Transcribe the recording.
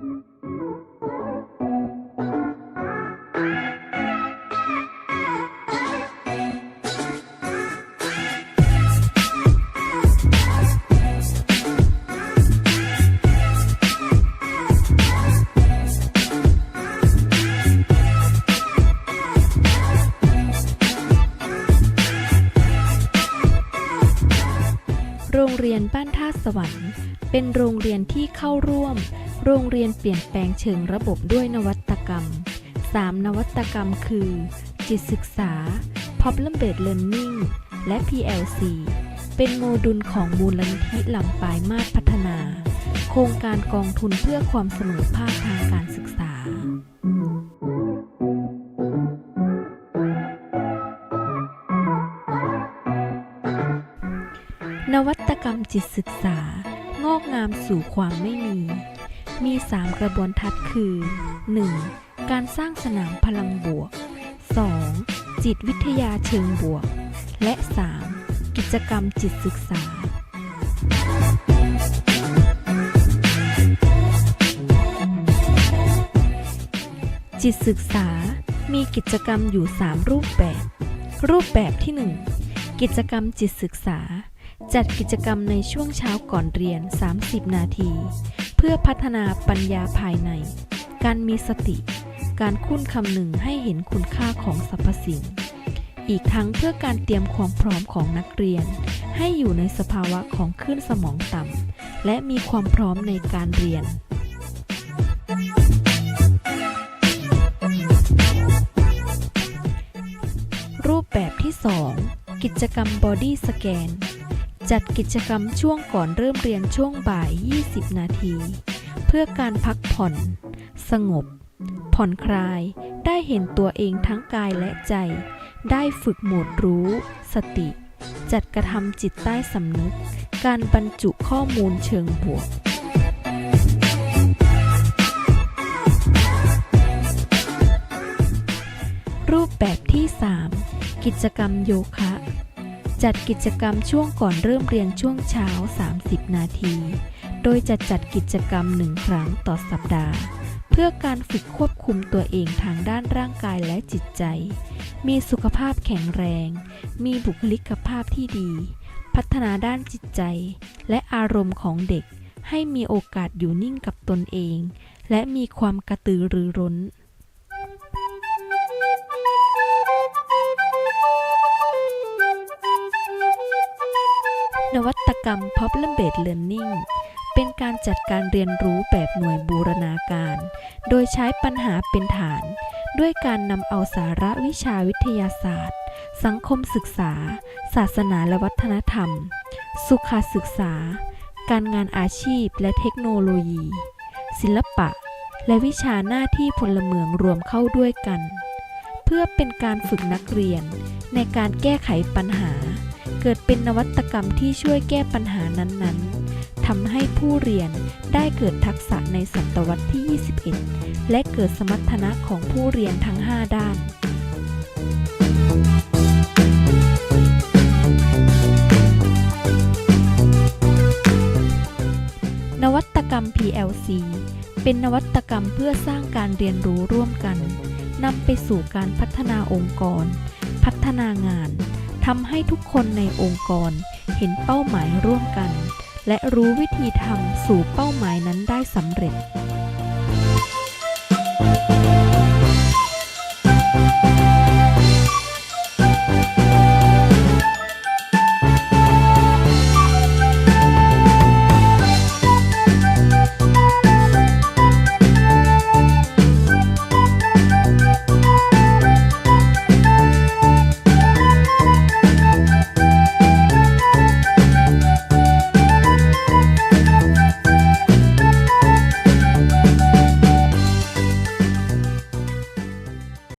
โรงเรียนบ้านท่าสวรรค์ เป็นโรงเรียนที่เข้าร่วม โรงเรียนเปลี่ยนแปลงเชิงระบบด้วยนวัตกรรม 3 นวัตกรรมคือ จิตศึกษา Problem Based Learning และ PLC เป็นโมดูลของมูลนิธิลำปายมาตรพัฒนา โครงการกองทุนเพื่อความเสมอภาคทางการศึกษา นวัตกรรมจิตศึกษางอกงามสู่ความไม่มี มี 3 กระบวนทัศน์คือ 1. การสร้างสนามพลังบวก 2. จิตวิทยาเชิงบวก และ 3. กิจกรรมจิตศึกษา จิตศึกษามีกิจกรรมอยู่ 3 รูปแบบ รูปแบบที่ 1 กิจกรรมจิตศึกษา จัดกิจกรรมในช่วงเช้าก่อนเรียน 30 นาที เพื่อพัฒนาปัญญาภายใน การมีสติ การคุ้นคำหนึ่งให้เห็นคุณค่าของสรรพสิ่ง อีกทั้งเพื่อการเตรียมความพร้อมของนักเรียน ให้อยู่ในสภาวะของคลื่นสมองต่ำและมีความพร้อมในการเรียนรูปแบบที่ 2 กิจกรรม Body Scan จัดกิจกรรมช่วงก่อนเริ่มเรียนช่วงบ่าย 20 นาที เพื่อการพักผ่อน สงบ ผ่อนคลาย ได้เห็นตัวเองทั้งกายและใจ ได้ฝึกโหมดรู้ สติ จัดกระทำจิตใต้สำนึก การบรรจุข้อมูลเชิงบวกรูปแบบที่ 3 กิจกรรมโยคะ จัดกิจกรรมช่วงก่อนเริ่มเรียนช่วงเช้า 30 นาที โดยจะจัดกิจกรรมหนึ่งครั้งต่อสัปดาห์ เพื่อการฝึกควบคุมตัวเองทางด้านร่างกายและจิตใจ มีสุขภาพแข็งแรง มีบุคลิกภาพที่ดี พัฒนาด้านจิตใจ และอารมณ์ของเด็ก ให้มีโอกาสอยู่นิ่งกับตนเอง และมีความกระตือรือร้น นวัตกรรม Problem Based Learning เป็นการจัดการเรียนรู้แบบหน่วยบูรณาการ โดยใช้ปัญหาเป็นฐาน ด้วยการนำเอาสาระวิชาวิทยาศาสตร์ สังคมศึกษา ศาสนาและวัฒนธรรม สุขศึกษา การงานอาชีพและเทคโนโลยี ศิลปะ และวิชาหน้าที่พลเมืองรวมเข้าด้วยกัน เพื่อเป็นการฝึกนักเรียน ในการแก้ไขปัญหา เกิดเป็นนวัตกรรมที่ช่วยแก้ปัญหานั้นๆทำให้ผู้เรียนได้เกิดทักษะในศตวรรษที่ 21 และเกิดสมรรถนะของผู้เรียนทั้ง 5 ด้านนวัตกรรม PLC เป็นนวัตกรรมเพื่อสร้างการเรียนรู้ร่วมกัน นำไปสู่การพัฒนาองค์กร พัฒนางานำให้ทุกคนในองค์กรเห็นเป้าหมายร่วมกัน และรู้วิธีทำสู่เป้าหมายนั้นได้สำเร็จ